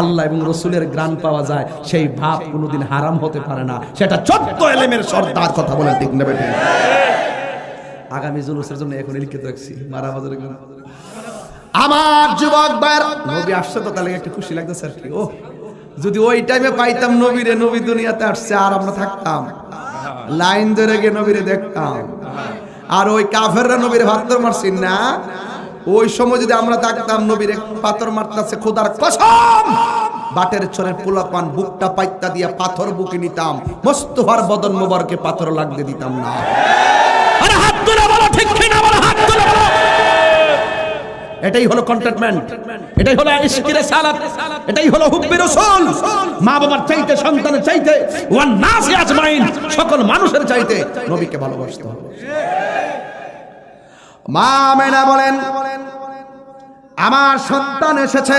আল্লাহ এবং রসুলের গ্রাণ পাওয়া যায়, সেই ভাব কোনোদিন হারাম হতে পারে না। সেটা চোদ্দ এলেমের সর্দার কথা বলে ঠিক নেবে আগামী জুলুসের জন্য এখন লিখিত রাখছি মারা বাজারে আমার যুবক ভাইয়ের, নবী আসছে তো, তাহলে একটু খুশি লাগতেছে আর কি। ও যদি ওই টাইমে পাইতাম নবীরে, নবী দুনিয়াতে আসছে, আর আমরা থাকতাম। লাইন ধরে গিয়ে নবীরে দেখতাম। আর ওই কাফেররা নবীরে পাথর মারছেন না। ওই সময় যদি আমরা থাকতাম নবীরে পাথর মারতেছে খোদার কসম বাটের চরের পোলাপান বুকটা পাইতা দিয়া পাথর বুকে নিতাম মোস্তফার বদন মোবারকে পাথর লাগতে দিতাম না। আরে হাত তুলে বলো ঠিক কিনা বলো হাত তুলে বলো। এটাই হলো কন্টেটমেন্ট এটাই হলো ইশকির সালাত এটাই হলো হুব্বি রাসূল। মা বাবার চাইতে সন্তানের চাইতে ওয়ান নাস আজমাইন সকল মানুষের চাইতে নবীকে ভালোবাসতে হবে। মা মেনা বলেন, আমার সন্তান এসেছে।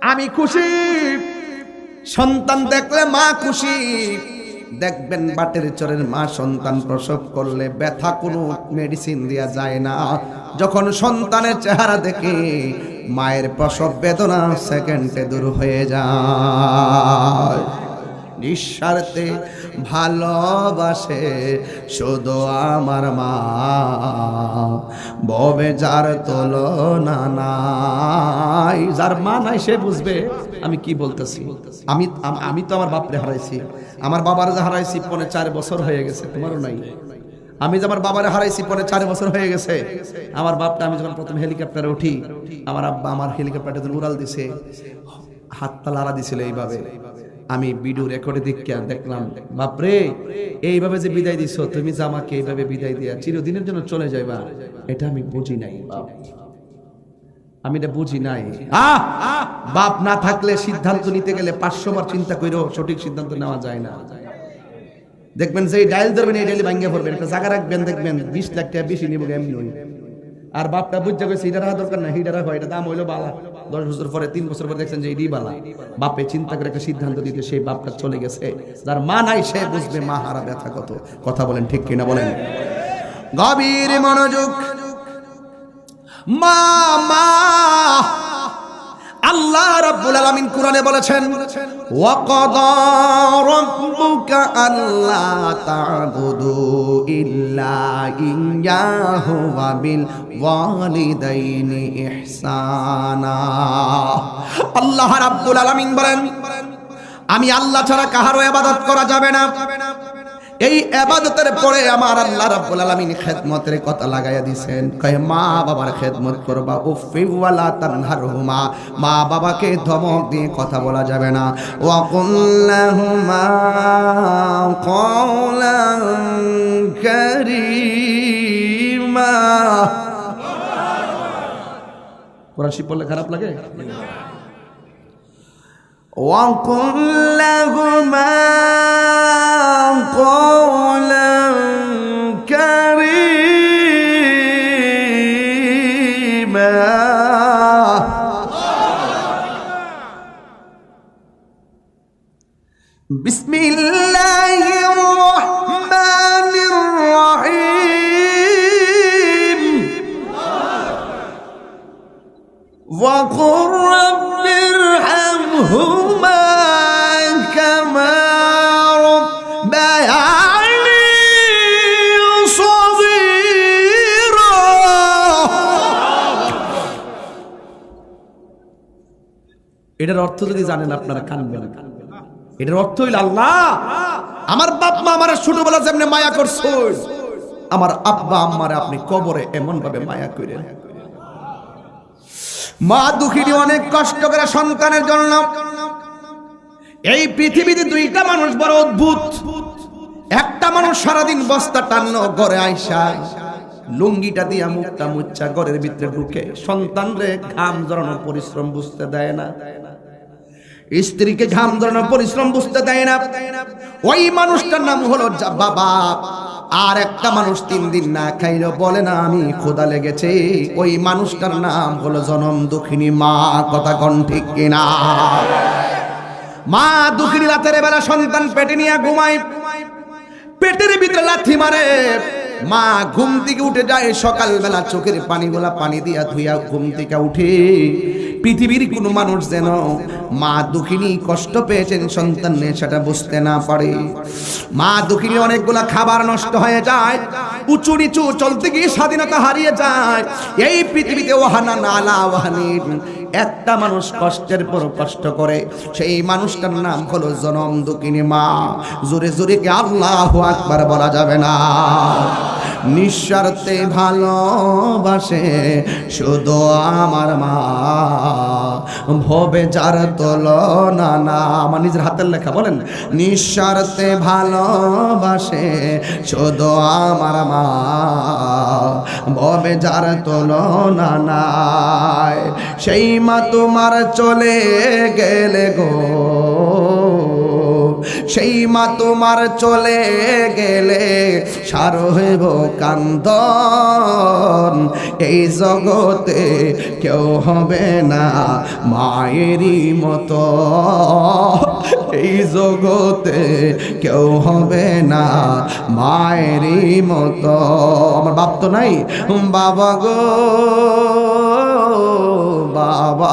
আমি খুশি। সন্তান দেখলে মা খুশি। দেখবেন বাটের চরের মা সন্তান প্রসব করলে ব্যথা কোনো মেডিসিন দেওয়া যায় না। যখন সন্তানের চেহারা দেখে মায়ের প্রসব বেদনা সেকেন্ডে দূর হয়ে যায়। নিঃস্বার্থে ভালোবাসে শুধু আমার মা। ববে যার তুলনা নাই, যার মা নাই সে বুঝবে আমি কি বলতেছি। আমি আমি তো আমার বাপরে হারাইছি। আমার বাবার যে হারাইছি পনে চার বছর হয়ে গেছে, তোমারও নাই। আমি যে আমার বাবারে হারাইছি পরে চার বছর হয়ে গেছে, আমার বাপটা আমি যখন প্রথম হেলিকপ্টারে উঠি, আমার আব্বা আমার হেলিকপ্টারটা উড়াল দিছে হাতটা লাড়া দিছিল এইভাবে। আমি ভিডিও রেকর্ডে দেখিয়া দেখলাম, বাপরে, এইভাবে যে বিদায় দিছো, তুমি যে আমাকে এইভাবে বিদায় দিয়া চিরদিনের জন্য চলে যাইবা, এটা আমি বুঝি নাই আমি এটা বুঝি নাই। বাপ না থাকলে সিদ্ধান্ত নিতে গেলে পাঁচশো বার চিন্তা করেও সঠিক সিদ্ধান্ত নেওয়া যায় না। দেখবেন যে ডাইল ধরবেন, এই ডাইলি ভাঙ্গা পড়বেন, একটা জায়গা রাখবেন, দেখবেন বিশ লাখ টাকা বেশি নিব এমনি আর বাপটা বুঝতে গেছে এটা রাখা দরকার না রাখা এটা দাম হইল বালা। দশ বছর পরে, তিন বছর পরে দেখছেন যে এই বালা বাপে চিন্তা করে একটা সিদ্ধান্ত দিতে সেই বাপটা চলে গেছে। যার মা নাই, সে বুঝবে মা হারা ব্যথা কত। কথা বলেন ঠিক কিনা বলেন? গভীর মনোযোগ। মা মা! আল্লাহ রাব্বুল আলামিন কোরআনে বলেছেন, ওয়াকাদা রাব্বুকা আল্লা তা'বুদু ইল্লা ইয়্যাহু ওয়া বিল ওয়ালিদাইনি ইহসানা। আল্লাহ রাব্বুল আলামিন বলেন, আমি আল্লাহ ছাড়া কাহারও ইবাদত করা যাবে না। এই আবাদতের পরে আমার আল্লাহ রাব্বুল আলামিন খেদমতের কথা লাগাইয়া দিবেন কয় মা বাবার খেদমত করবা ও ওয়ালা তানহারহুমা। মা বাবাকে ধমক দিয়ে কথা বলা যাবে না। ওয়া কুল্লাহুমা কওলান কারীমা। কোরআন শরীফ পড়লে খারাপ লাগে? ওয়া কুল্লাহুমা قولا كريما. এটার অর্থ যদি জানেন আপনারা কানবেন। এটার অর্থ হইল আল্লাহ, আমার বাপ মা আমার ছোটবেলা যেমনি মায়া করছ আমার আব্বা আম্মারে আপনি কবরে এমন ভাবে মায়া করেন। মা দুঃখিনী অনেক কষ্ট করে সন্তানের জন্য এই পৃথিবীতে দুইটা মানুষ বড় অদ্ভুত। একটা মানুষ সারাদিন বস্তা টান্ন ঘরে আইসা লুঙ্গিটা দিয়া মুখটা মুচ্ছা, ঘরের ভিতরে ঢুকে সন্তান রে ঘাম জড়ানোর পরিশ্রম বুঝতে দেয় না। স্ত্রীকে ঘাম জড়ানোর পরিশ্রম বুঝতে দেয় না। ওই মানুষটার নাম হলো বাবা। আর একটা মানুষ তিন দিন না খাইলো, বলে, না, আমি খোদা লেগেছে। ওই মানুষটার নাম হলো জনম দুঃখিনী মা। কথা কন ঠিক কিনা? মা দুঃখিনী রাতের বেলা সন্তান পেটে নিয়ে ঘুমায়। পেটের ভিতরে লাথি মারে। মা ঘুম থেকে উঠে যায়, সকালবেলা চোখের পানিগুলা পানি দিয়া ধুইয়া ঘুম থেকে উঠে পৃথিবীর কোনো মানুষ যেন মা দুঃখিনী কষ্ট পেয়েছেন সন্তান সেটা বুঝতে না পারে। মা দুঃখিনী অনেকগুলা খাবার নষ্ট হয়ে যায়, উঁচু নিচু চলতে গিয়ে স্বাধীনতা হারিয়ে যায়। এই পৃথিবীতে ওহানা নালা ওহানি একটা মানুষ কষ্টের পর কষ্ট করে, সেই মানুষটার নাম হলো জনম দুঃখিনী মা। জোরে জোরে কি আল্লাহ আকবার বলা যাবে না? নিঃস্বার্থে ভালোবাসে শুধু আমার মা। ভবে যার তোল না না আমার নিজের হাতের লেখা বলেন। নিঃস্বার্থে ভালোবাসে শুধু আমার মা। ভবে যার তোল না সেই মা তোমার চলে গেলে গো। সেই মা তোমার চলে গেলে সার হইব কান্দন। এই জগতে কেউ হবে না মায়েরই মতো। এই জগতে কেউ হবে না মায়েরই মতো। আমার বাপ তো নাই, বাবা গো। বাবা।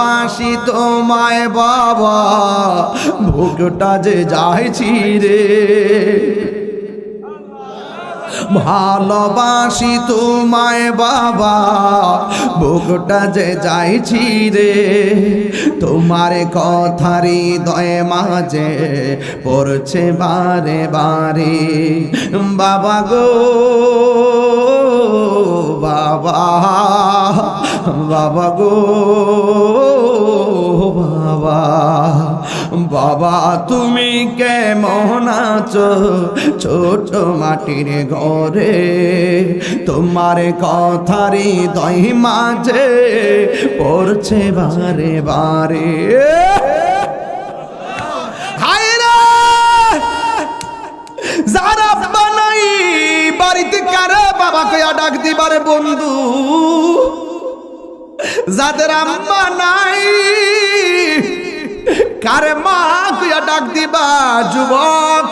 তোমায় বাবা, ভোগটা যে যাইছি রে। ভালোবাসি তোমায় বাবা বুকটা যে যাইছি রে। তোমার কথারি দয়ে মাঝে পড়ছে বারে বারে। বাবা গো, বাবা বাবা গো। বাবা বাবা, তুমি কেমন আছো? ছোট মাটির ঘরে তোমার কথারি দই মাঝে পড়ছে বারে বারে। বাড়িতে কারে বাবা কয়া ডাক দিবার বন্ধু? যাদের আম্মা নাই। কারে মা তুইয়া ডাক দিবা, যুবক?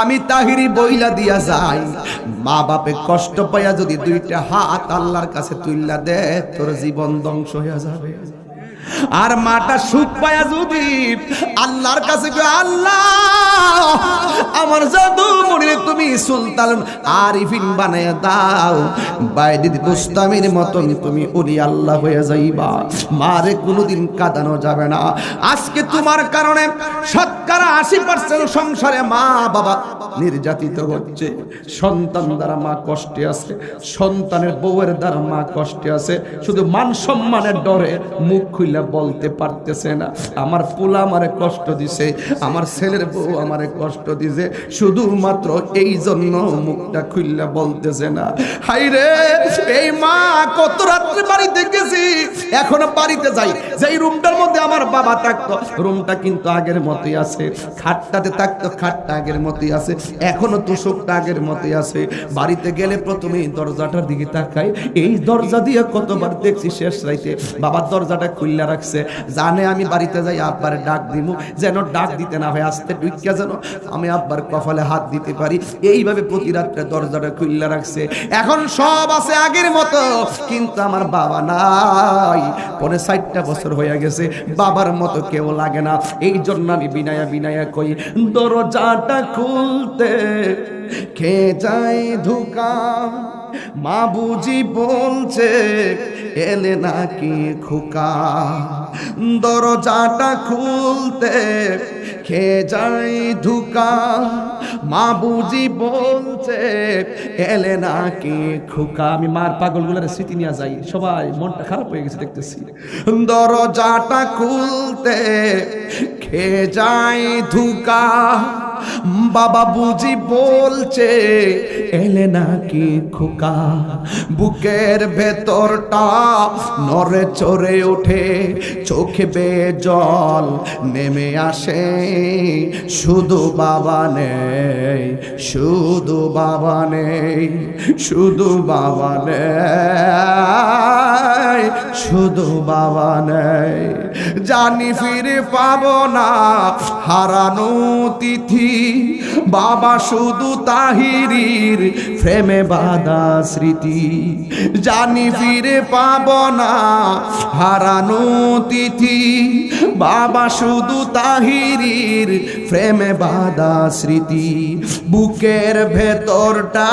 আমি তাহিরি বইলা দিয়া যাই। মা বাপে কষ্ট পাইয়া যদি দুইটা হাত আল্লাহর কাছে তুইলা দে, তোর জীবন ধ্বংস হইয়া যাবে। আর মাটা সুখ পায়া যদি আল্লাহর কাছে আল্লাহ, আমার জাদু মনিরে তুমি সুলতান আরিফিন বানায় দাও। বাইদি বুস্তামির মতন তুমি ওলি আল্লাহ হয়ে যাইবা। মারে কোনোদিন কাঁদানো যাবে না। আজকে তোমার কারণে শতকরা আশি পার্সেন্ট সংসারে মা বাবা নির্যাতিত হচ্ছে। সন্তান দ্বারা মা কষ্টে আছে, সন্তানের বউয়ের দ্বারা মা কষ্টে আছে। শুধু মান সম্মানের ডরে মুখ খুইলা বলতে পারতেছে না। আমার পোলা আমারে কষ্ট দিছে, আমার ছেলের বউ আমারে কষ্ট দিছে, শুধুমাত্র এই জন্য মুখটা খুইলা বলতেছে না। হাই রে এই মা, কত রাত্রে বাড়িতে গেছি, এখনও বাড়িতে যাই। যেই রুমটার মধ্যে আমার বাবা থাকতো, রুমটা কিন্তু আগের মতোই আছে। খাটটাতে থাকতো, খাটটা আগের মতোই আছে। এখনও তোষকটা আগের মতোই আছে। বাড়িতে গেলে প্রথমে দরজাটার দিকে তাকাই। এই দরজা দিয়ে কতবার দেখছি শেষ রাইতে। বাবার দরজাটা খুললা রাখছে। জানে আমি বাড়িতে যাই, আব্বার ডাক দিমু। যেন ডাক দিতে না হয়, আসতে ঢুকিয়া যেন আমি আব্বার কপালে হাত দিতে পারি। এইভাবে প্রতি রাত্রে দরজাটা খুললা রাখছে। এখন সব আছে আগের মতো, কিন্তু আমার বাবা নাই। পরে ষাটটা বছর হয়ে গেছে, বাবার মতো কেউ লাগে না। এই জন্য আমি বিনায়া বিনায়া কই, দরজাটা খুলতে যায় ধোকা? মা বুঝি বলছে, এলে নাকি খোকা? দরজাটা খুলতে খেয়ে যাই ধুকা? মা বুঝি বলছে, এলে নাকি খোকা? আমি মার পাগল পাগলগুলোর স্মৃতি নিয়ে যাই, সবাই মনটা খারাপ হয়ে গেছে দেখতেছি। দরজাটা খুলতে খেয়ে যাই ধুকা? বাবা বুঝি বলছে, এলে নাকি খোকা? বুকের ভেতরটা নরে চড়ে ওঠে, চোখে বে জল নেমে আসে। শুধু বাবা নেই, শুধু বাবা নেই, শুধু বাবা নেই, শুধু বাবা নেই। জানি ফিরে পাবো না, হারানো তিথি বাবা শুধু তাহিরির প্রেমে বাধা স্মৃতি। জানি ফিরে পাব না হারানো তিথি। বাবা শুধু তাহিরির প্রেমে বাধা স্মৃতি। বুকের ভেতরটা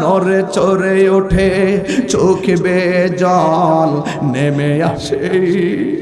নরে চড়ে ওঠে, চোখ বে জল নেমে আসে।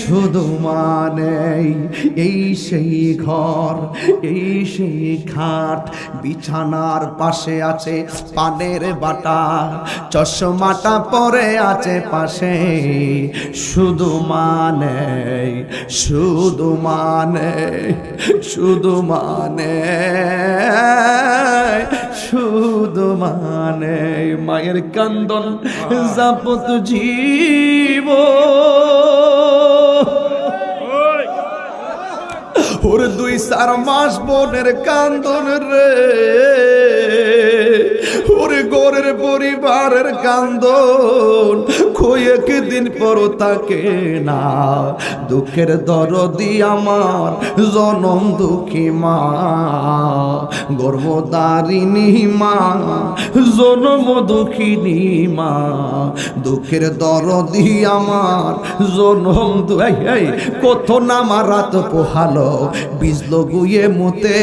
শুধু মানে এই সেই ঘর এই সেই খাট বিছানার পাশে আছে পানের বাটা চশমাটা পরে আছে পাশে। শুধু মানে শুধু মানে শুধু মানে শুধু মানে মায়ের কান্দন জাপত জীব ওর দুই চার মাস বোনের কান্দন রে। ওর গোরের পরিবারের কান্দন। কয়েক দিন পর তাকে না। দুঃখের দরদি আমার, জনম দুঃখী মা। গর্ভদারিণী মা, জনম দুঃখিনী মা। দুঃখের দরদি আমার, জনম কত নামা রাত পোহালো। বিজল গুয়ে মুতে,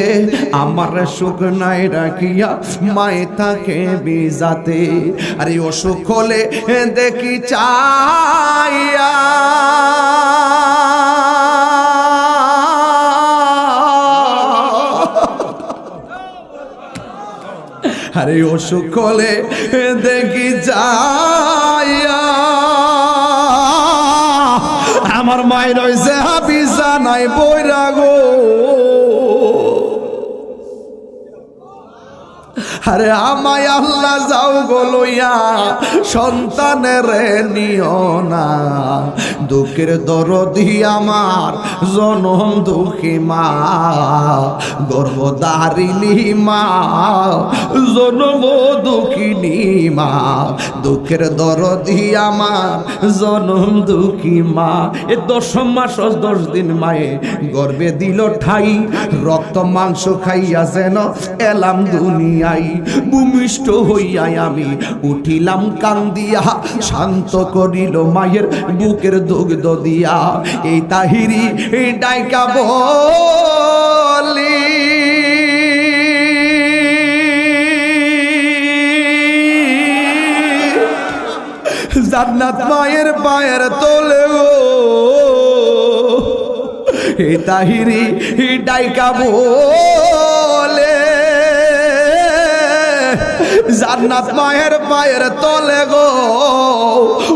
আমার সুখ নাই রাখিয়া মায়ে থাকে বিজাতে। আরে অসুখ হলে দেখি চাইয়া। আরে অসুখ হলে দেখি যাইয়া। আমার মায়ের রয়েছে হাবিজা নাই বইরা আরে আমায় আল্লাহ যাও গলইয়া সন্তানের নিও না। দুঃখের দরদি আমার, জনম দুঃখী মা। গর্ভদারিণী মা, জনম দুঃখিনী মা। দুঃখের দরদি আমার, জনম দুঃখী মা। এ দশম মাস, দশ দিন মায়ে গর্বে দিল ঠাই, রক্ত মাংস খাইয়া যেন এলাম দুনিয়াই ভূমিষ্ঠ হইয়াই আমি উঠিলাম কান্দিয়া, শান্ত করিল মায়ের বুকের দুগ্ধ দিয়া। এই তাহিরি, এই ডাইকা বলি। জান্নাত মায়ের পায়ের তোলে ও এই তাহিরি ডাইকা বলে। জান্নাত মায়ের পায়ের তলে গো।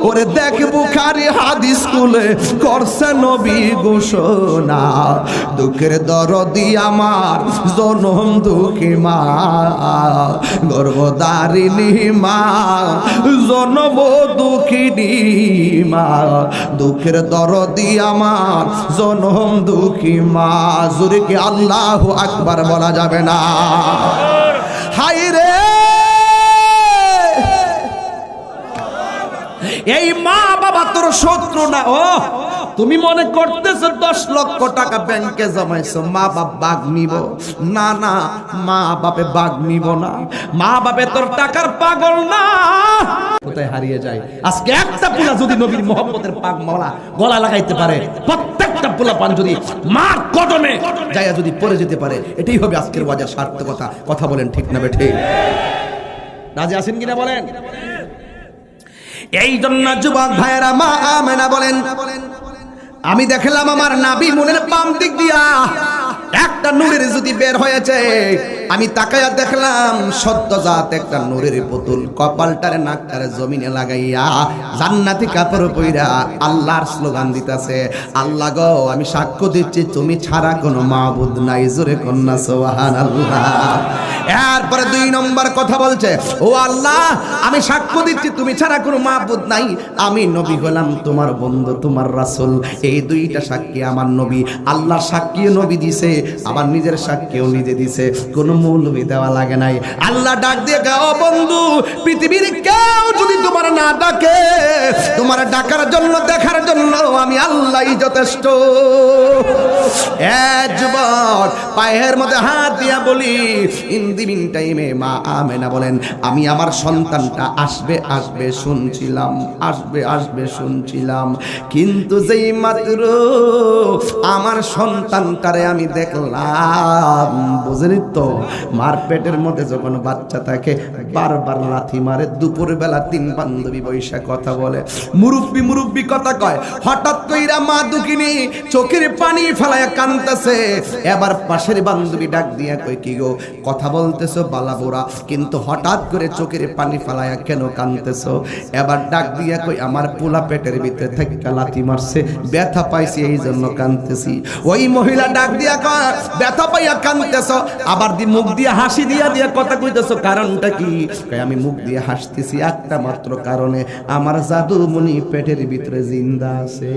ওরে দেখ বুখারি হাদিস স্কুলে করছে নবী ঘোষণা। দুঃখের দরদি আমার, জনম দুঃখী মা। গর্ভদারিণী মা, জনম দুঃখিনী মা। দুঃখের দরদি আমার, জনম দুঃখী মা। জুরে কি আল্লাহ আকবার বলা যাবে না? হাই রে এই মা বাবা তোর শত্রু না, ও। তুমি মনে করতেছো দশ লক্ষ টাকা ব্যাংকে জমাইছো, মা বাপ বাঘ নিব। না না, মা বাপে বাঘ নিব না। মা বাপে তোর টাকার পাগল না। কোথায় হারিয়ে যায়? আজকে একটা পোলা যদি নবীর মোহাম্মদের পাক মাওলা গলা লাগাইতে পারে, প্রত্যেকটা পোলা পান যদি মার কদমে যাইয়া যদি পড়ে যেতে পারে, এটাই হবে আজকের বাজার সার্থকতা। কথা বলেন ঠিক না বেঠে রাজে আছেন কিনা বলেন? এই জন্য যুবক ভাইয়েরা, মা আমেনা বলেন, আমি দেখলাম আমার নাবি মনের পাম দিক দিয়া একটা নূরের যদি বের হয়েছে আমি তাকায়া দেখলাম সদ্যজাত একটা নূরের পুতুল, কপালটারে নাকটারে জমিনে লাগাইয়া জান্নাতি কাপড় পইরা আল্লাহর স্লোগান দিতেছে, আল্লাহ গো, আমি সাক্ষ্য দিচ্ছি, তুমি ছাড়া কোনো মাহবুদ নাই, জোরে কন্যা সোহান আল্লাহ এরপরে দুই নম্বর কথা বলছে, ও আল্লাহ, আমি সাক্ষ্য দিচ্ছি, তুমি ছাড়া কোনো মাহবুদ নাই, আমি নবী হলাম তোমার বন্ধু, তোমার রাসুল, এই দুইটা সাক্ষী আমার নবী আল্লাহ সাক্ষীও নবী দিছে, আবার নিজের সাক্ষীও নিজে দিছে। কোনো মৌলবি দেওয়া লাগে নাই। আল্লাহ ডাক দিয়ে গাও বন্ধু, পৃথিবীর কেউ যদি তোমার না ডাকে, তোমার ডাকার জন্য, দেখার জন্য আমি আল্লাহই যথেষ্ট। পায়ের মধ্যে হাত দিয়া বলি, ইন দি মিন টাইমে মা আমেনা বলেন, আমি আমার সন্তানটা আসবে আসবে শুনছিলাম, আসবে আসবে শুনছিলাম। কিন্তু যেই মাত্র আমার সন্তানটারে আমি দেখলাম, বুঝলি তো মার পেটের মধ্যে যখন বাচ্চা থাকে, বারবার লাথি মারে দুপুর বেলা তিন বান্ধবী বৈশা কথা বলে। মুরব্বি মুরব্বি কথা কয়, হঠাৎ কইরা মা দুকিনি চোখের পানি ফেলায় কানতেছে। এবার পাশের বান্ধবী ডাক দিয়া কই কি গো, কথা বলতেছো বালাবোরা কিন্তু হঠাৎ করে চোখের পানি ফেলায়া কেন কানতেছো? এবার ডাক দিয়া কই আমার পোলা পেটের ভিতরে থেকে লাথি মারছে, ব্যথা পাইছি এই জন্য কানতেছি। ওই মহিলা ডাক দিয়া কয়, ব্যথা পাইয়া কানতেছো, আবার দি মুখ দিয়ে হাসি দিয়া দিয়া কথা কইতেছো, কারণটা কি? আমি মুখ দিয়ে হাসতেছি একটা মাত্র কারণে আমার জাদুমণি পেটের ভিতরে জিন্দা আছে।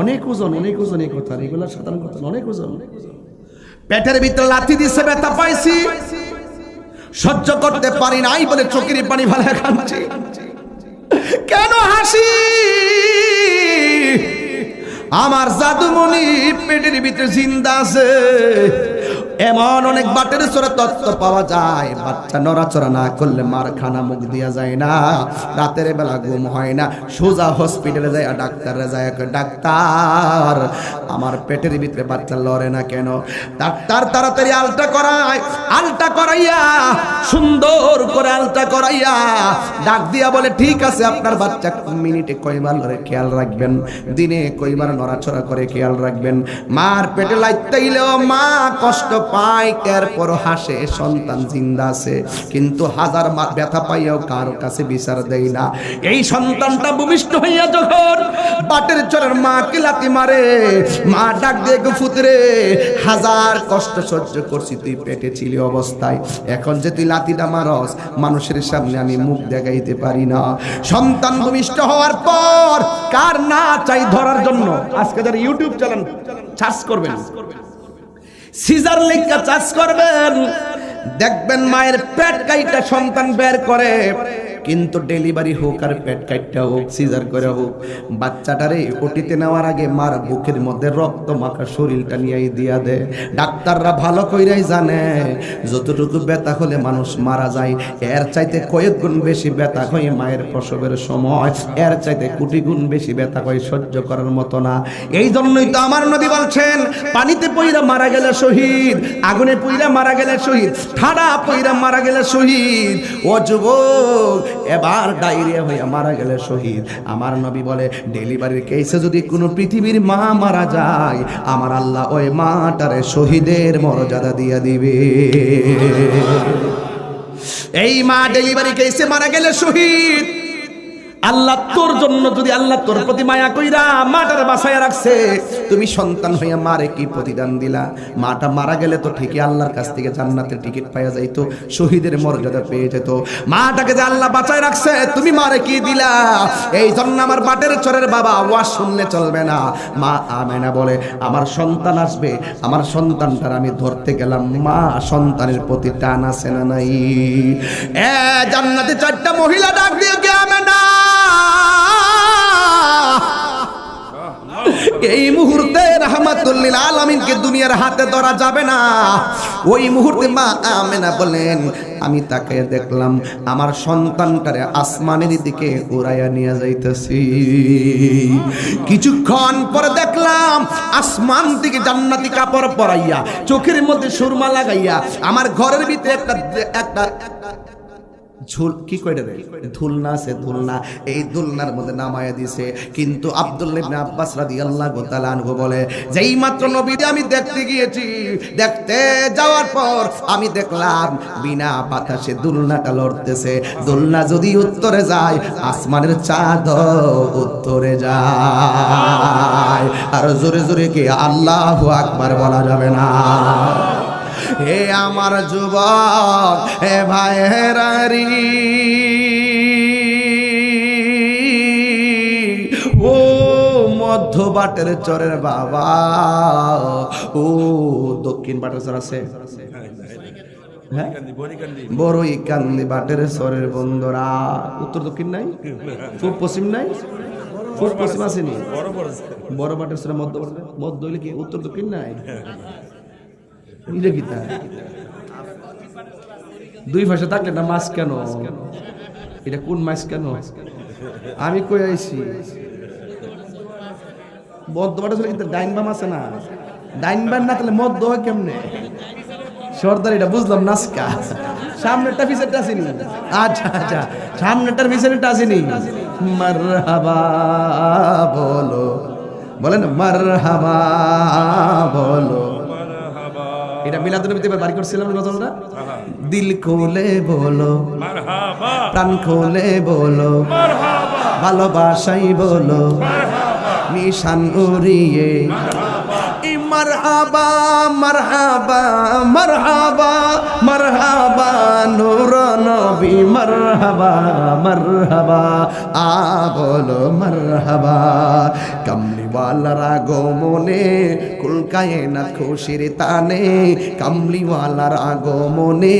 অনেক ওজন অনেক ওজন এই কথা এগুলো সাধারণ কথা অনেক ওজন। পেটের ভিতরে লাথি দিছে, ব্যথা পাইছি। সহ্য করতে পারি নাই বলে চোখের পানি ভালো খাচ্ছি। কেন হাসি? আমার জাদুমণি পেটের ভিতরে জিন্দা আছে। এমন অনেক বাটের চোরা তত্ত্ব পাওয়া যায়। বাচ্চা নড়াচড়া না করলে মার খানা মুখ দিয়া যায় না। রাতের বেলা ঘুম হয় না। সোজা হসপিটালে যায় ডাক্তারে যায় ডাক্তার, আমার পেটের ভিতরে বাচ্চা লড়ে না কেন? ডাক্তার তাড়াতাড়ি আলটা করায় আলটা করাইয়া, সুন্দর করে আলটা করাইয়া ডাক দিয়া বলে, ঠিক আছে, আপনার বাচ্চা মিনিটে কয়বার লড়ে খেয়াল রাখবেন। দিনে কয়বার নড়াচড়া করে খেয়াল রাখবেন। মার পেটে লাইতেইলেও মা কষ্ট পায় এরপর হাসে সন্তান জিন্দা আছে, কিন্তু হাজার ব্যথা পাইয়াও কারও কাছে বিচার দেয় না। এই সন্তানটা ভূমিষ্ঠ হইয়া যখন বাটের চরের মা কিলাতি মারে, মা ডাক দিয়ে ফুতরে হাজার কষ্ট সহ্য করছি, তুই পেটে ছিলি অবস্থায়। এখন যে তুই লাতিটা মারস, মানুষের সামনে আমি মুখ দেখাইতে পারি না। সন্তান ভূমিষ্ঠ হওয়ার পর কার না চাই ধরার জন্য? আজকে যারা ইউটিউব চ্যানেল সার্চ করবেন। সিজার লেখা চাষ করবেন। দেখবেন মায়ের পেট কাইটা সন্তান বের করে। কিন্তু ডেলিভারি হোক আর পেট কাইটটা হোক, সিজার করে হোক, বাচ্চাটারে ওটিতে নেওয়ার আগে মার বুকের মধ্যে রক্ত মাখা শরীরটা নিয়ে দিয়া দেয় ডাক্তাররা ভালো কইরাই জানে, যতটুকু ব্যথা হলে মানুষ মারা যায়, এর চাইতে কয়েক গুণ বেশি ব্যথা হয় মায়ের প্রসবের সময়, এর চাইতে কোটি গুণ বেশি ব্যথা হয় সহ্য করার মতো না। এই জন্যই তো আমার নবী বলছেন, পানিতে পইরা মারা গেলে শহীদ, আগুনে পইরা মারা গেলে শহীদ, ঠাডা পইরা মারা গেলে শহীদ। ও যুবক এবার ডায়রিয়া হয়ে মারা গেলে শহীদ। আমার নবী বলে, ডেলিভারির কেসে যদি কোনো পৃথিবীর মা মারা যায়, আমার আল্লাহ ওই মাটারে শহীদের মর্যাদা দিয়ে দিবে। এই মা ডেলিভারি কেসে মারা গেলে শহীদ। আল্লাহ তোর জন্য যদি আল্লাহ তোর প্রতি মায়া কইরা মাটার বাসায় রাখছে, তুমি সন্তান হইয়া মারে কি প্রতিদান দিলা? মাটা মারা গেলে তো ঠিকই আল্লাহর কাছ থেকে জান্নাতের টিকিট পাওয়া যাইতো, শহীদের মর্যাদা পেয়ে যেত। মাটাকে যে আল্লাহ বাঁচায় রাখছে, তুমি মারে কি দিলা? এই জন্য আমার বাটের চরের বাবা ওয়াজ শুনলে চলবে না। মা আমেনা বলে, আমার সন্তান আসবে, আমার সন্তানটার আমি ধরতে গেলাম। মা, সন্তানের প্রতি টান আছে না নাই? এ জান্নাতে চারটা মহিলা ডাক দিয়ে, কে আমেনা? এই মুহূর্তে রহমাতুল্লিল আলমিনকে দুনিয়ার হাতে ধরা যাবে না। ওই মুহূর্তে মা আমেনা বলেন আমি তাকে দেখলাম, আমার সন্তানটারে আসমানের দিকে উড়াইয়া নিয়ে যাইতেছি। কিছুক্ষণ পরে দেখলাম, আসমান থেকে জান্নাতি কাপড় পরাইয়া, চোখের মধ্যে সুরমা লাগাইয়া, আমার ঘরের ভিতরে একটা একটা ঝুল, কি ধুলনা আছে ধুলনা, এই মধ্যে নামায়া দিছে। কিন্তু ইবনে আব্বাস রাদিয়াল্লাহু তাআলা আনহু বলে, যেই মাত্র নবীকে আমি দেখতে গিয়েছি, দেখতে যাওয়ার পর আমি দেখলাম বিনা বাতাসে দুলনাটা লড়তেছে। দুলনা যদি উত্তরে যায়, আসমানের চাঁদ উত্তরে যায়। আর জোরে জোরে কি, আল্লাহু আকবার বলা যাবে না। হে আমার যুবক হে ভাইয়েরারি। ও মধ্য বাটের চরের বাবা ও দক্ষিণ বাটের চর আছে? হ্যাঁ? বড়ই কান্দি বাটের চরের বন্ধুরা। উত্তর দক্ষিণ নাই? পূব পশ্চিম নাই? পূব পশ্চিম আসেনি? বড় বাটের চরের মধ্য মধ্য হইলে কি উত্তর দক্ষিণ নাই? এটা? দুই ভাষা থাকলে না মাছ কেন? এটা কোন মাছ কেন? আমি কই আইছি? মদ্যপাটা ছিল কিন্তু ডাইন আছে না? ডাইন না তাহলে মদ্য হয় কেমনে? সর্দার, এটা বুঝলাম নাস্কা সামনেরটা পিছেরটা আসেনি। আচ্ছা আচ্ছা সামনেরটার পিছনেরটা আসেনি। মারহাবা বলো। বলেন, মারহাবা বলো। এটা মিলাদুল নবীতে এবার বাড়ি করছিলাম গজলটা। দিল খোলে বলো প্রাণ খোলে বলো ভালোবাসাই বলো নিশান উড়িয়ে মারহাবা মারহাবা মারহাবা মারহাবা নূর নবী মারহাবা মারহাবা আ বলো মারহাবা কামলিওয়ালার আগমনে কুলকায়ে না খুশির তানে কামলিওয়ালার আগমনে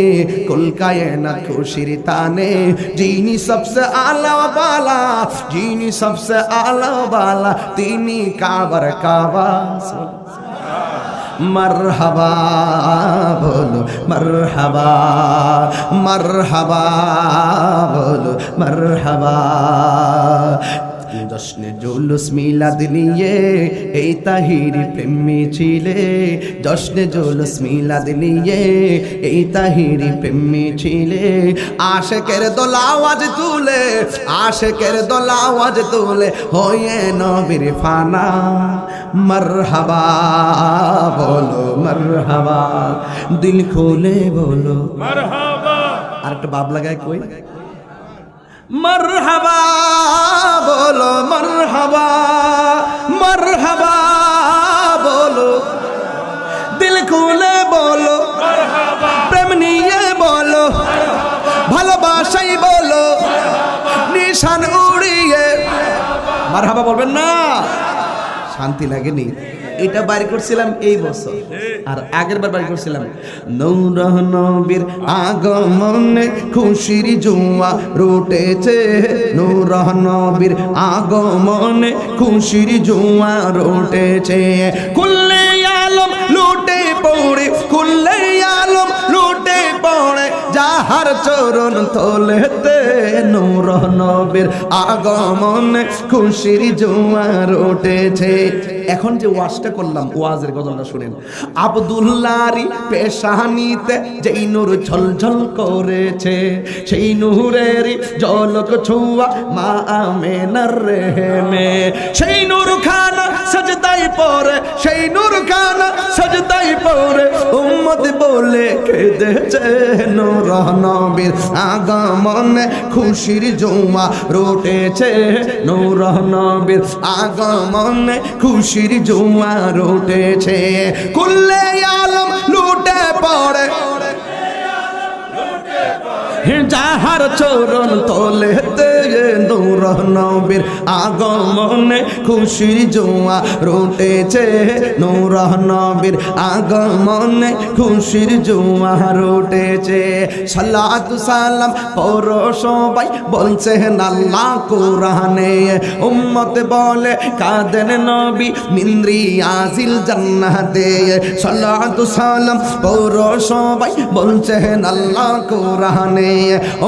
কুলকায়ে না খুশির তানে যিনি সবসে আলা বালা যিনি সবসে আলা বালা তিনি কাবার কাবা মারহাবা বলো মারহাবা মারহাবা বলো মারহাবা। জশ্নে জুলুস মিলাদ নিয়ে এই তাহিরি প্রেমী ছিলে। জশ্নে জুলুস মিলাদ নিয়ে এই তাহিরি প্রেমী ছিলে। আশেকের দোল আওয়াজ তুলে আশেকের দোল আওয়াজ তুলে হয়ে নবীর ফানা। মারহাবা বলো মারহাবা দিল খুলে বলো। আর একটা বাব লাগায় কই? মারহাবা বলো মরহাবা মরহাবা বলো। দিল খুলে বলো প্রেম নিয়ে বলো ভালোবাসাই বলো নিশান উড়িয়ে। মারহাবা বলবেন না। শান্তি লাগেনি। এটা বাইর করছিলাম এই বছর। আর আগের বার বাইর করছিলাম। নৌরহ নবীর আগমনে খুশির জুয়া রুটেছে। নৌরহ নবীর আগমনে খুশির জুয়া রুটেছে। কুল্লে আলম লুটে পড়ে, কুল্লে আলম লুটে পড়ে। যাহার চরণ তোলেতে নূর নবীর আগমনে খুশির জোয়ার উঠেছে। এখন যে ওয়াজটা করলাম, ওয়াজের গজলটা শুনেন। আব্দুল্লাহরি পেশানিতে যেই নূর ঝলঝল করেছে, সেই নূরের জলক ছুয়া মা আমেনার রেহেমে। সেই নূর খানা সজদাই পরে, সেই নূর খানা সজদাই পরে। উম্মত বলে কেঁদেছে নূর নবীর আগমনে খুশির জুমা রোটেছে। নূর নবীর আগমনে খুশির জুমা রোটেছে। কুল্লে আলম লুটে পড়ে। যাহার চরণ তোলেতে নূর নবীর আগমনে খুশির জোয়া রুটেছে। নূর নবীর আগমনে খুশির জোয়া রুটেছে। সালাতু সালাম পর সবাই বলছে আল্লাহ কোরআনে উম্মত বলে, কাদেন নবী মিন্দ্রি আজিল জান্নাতে। সালাতু সালাম পর সবাই বলছে আল্লাহ কোরআনে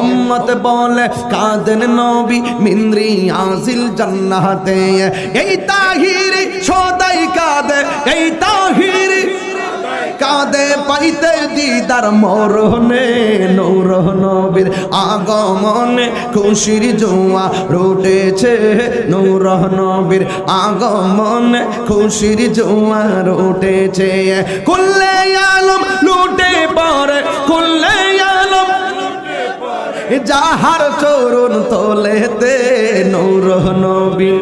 উম্মত বলে, কাদেন নবী মিন্দ্রি আজিল জান্নাতে। এই তাহিরি সদাই কাদে, এই তাহিরি কাঁদে পাইতে দিদার মরণে নৌর নবীর আগমনে খুশির জোয়া রুটেছে নৌর নবীর আগমনে খুশির জোয়া রুটেছে। কুল্লে আলম লুটে পরে, কুল্লে আলম যাহার চরণ তোলেতে নৌর নবী।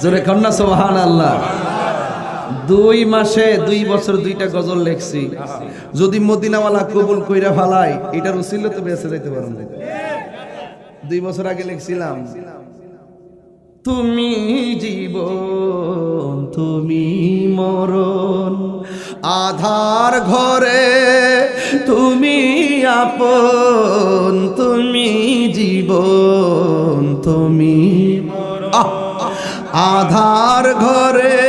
জোরে কন্যা সোহান আল্লাহ দুই মাসে দুই বছর দুইটা গজল লেখছি। যদি মদিনাওয়ালা কবুল কইরা ফালাই এটার উচিল তো বেঁচে যাইতে পারো না দুই বছর আগে লিখছিলাম, তুমি জীবন, তুমি মরণ, আধার ঘরে তুমি আপন, তুমি জীবন, তুমি আধার ঘরে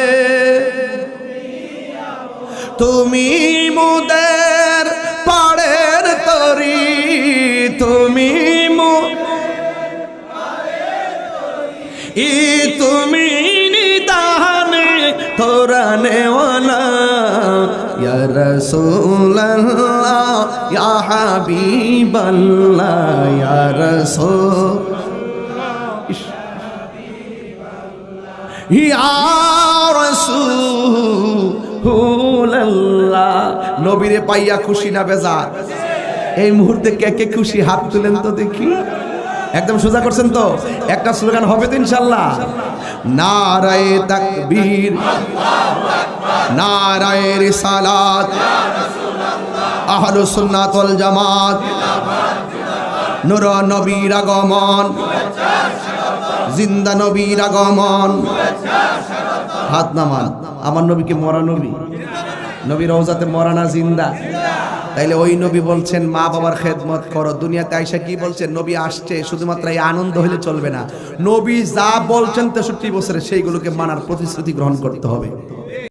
তুমি মুদের পাড়ের তরি, তুমি ই তুমি নিদানে, তোরা নেওয়ালা ইয়া রাসূলুল্লাহ, ইয়া হাবিবাল্লাহ, ইয়া রাসূল ইয়া রাসূলুল্লাহ। নবীরে পাইয়া খুশি না বেজার? এই মুহূর্তে কে কে খুশি? হাত তুলেন তো দেখি। একদম সোজা করছেন তো? একটা স্লোগান হবে তো ইনশাল্লাহ। নারায়ে তাকবীর, নারায় রিসালাত আহলুস সুন্নাত ওয়াল জামাত, নূর নবীর আগমন, জিন্দা নবীর আগমন। হাত নামান, আমার নবীকে মরা নবী নবী রওজাতে মরানা জিন্দা। তাইলে ওই নবী বলছেন, মা বাবার খেদমত করো। দুনিয়াতে আইসা কি বলছেন নবী আসছে, শুধুমাত্র এই আনন্দ হলে চলবে না। নবী যা বলছেন তেষট্টি বছরে সেইগুলোকে মানার প্রতিশ্রুতি গ্রহণ করতে হবে।